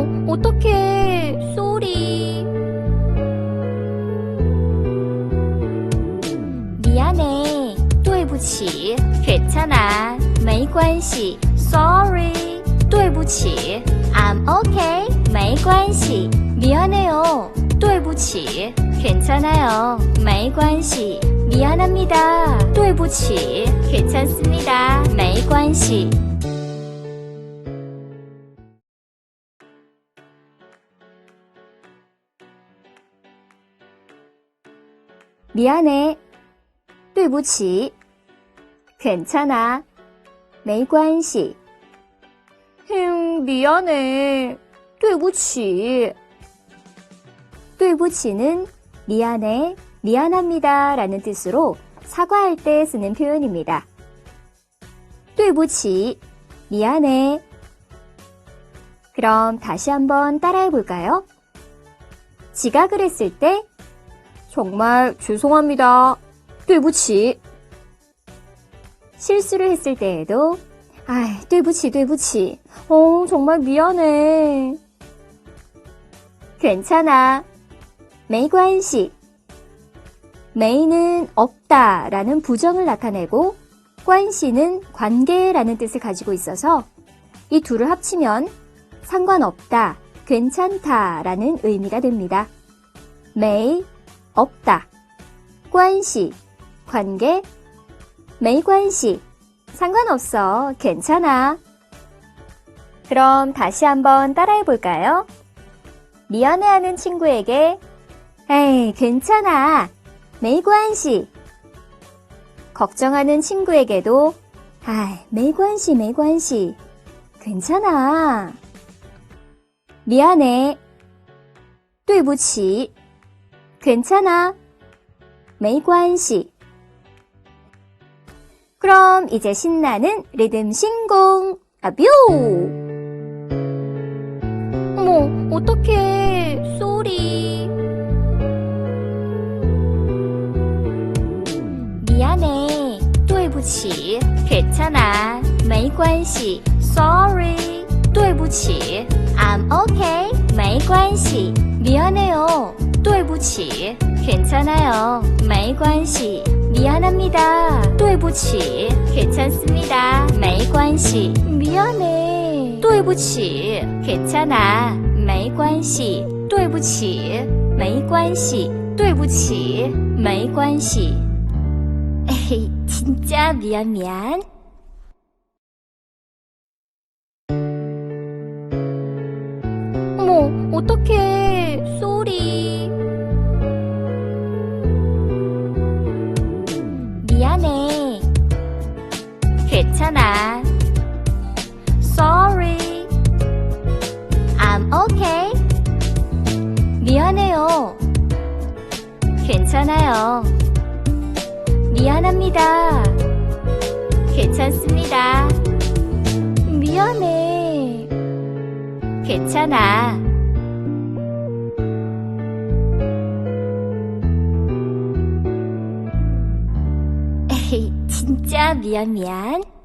어머, 어떡해. 쏘리. 미안해. 对不起. 괜찮아. 没关系. Sorry. 对不起. I'm okay. 没关系. 미안해요. 对不起. 괜찮아요. 没关系. 미안합니다. 对不起. 괜찮습니다. 没关系. 미안해. 对不起. 괜찮아. 没关系. 흠, 미안해. 对不起.对不起는 미안해, 미안합니다 라는 뜻으로 사과할 때 쓰는 표현입니다. 对不起, 미안해. 그럼 다시 한번 따라해 볼까요? 지각을 했을 때 정말 죄송합니다. 对不起. 실수를 했을 때에도 아이, 对不起,对不起. 어, 정말 미안해. 괜찮아. 没关系. 메이는 없다 라는 부정을 나타내고 관시는 관계라는 뜻을 가지고 있어서 이 둘을 합치면 상관없다, 괜찮다 라는 의미가 됩니다. 메이 없다. 关系 관계 没关系 상관없어. 괜찮아. 그럼 다시 한번 따라해 볼까요? 미안해하는 친구에게 에이, 괜찮아. 没关系 걱정하는 친구에게도 아이, 没关系,没关系 괜찮아. 미안해. 对不起 괜찮아. 没关系. 그럼 이제 신나는 리듬 신공. 아, 뷰! 어머, 어떡해. 쏘리. 미안해. 对不起. 괜찮아. 没关系. Sorry. 对不起. I'm okay. 没关系. 미안해요. 对不起. 괜찮아요. 没关系. 미안합니다. 对不起. 괜찮습니다. 没关系. 미안해. 对不起. 괜찮아. 没关系.对不起.没关系.对不起.没关系. 에이, 진짜 미안 미안. 어머, 어떡해. 괜찮아. Sorry. I'm okay. 미안해요. 괜찮아요. 미안합니다. 괜찮습니다. 미안해. 괜찮아. 진짜 미안 미안.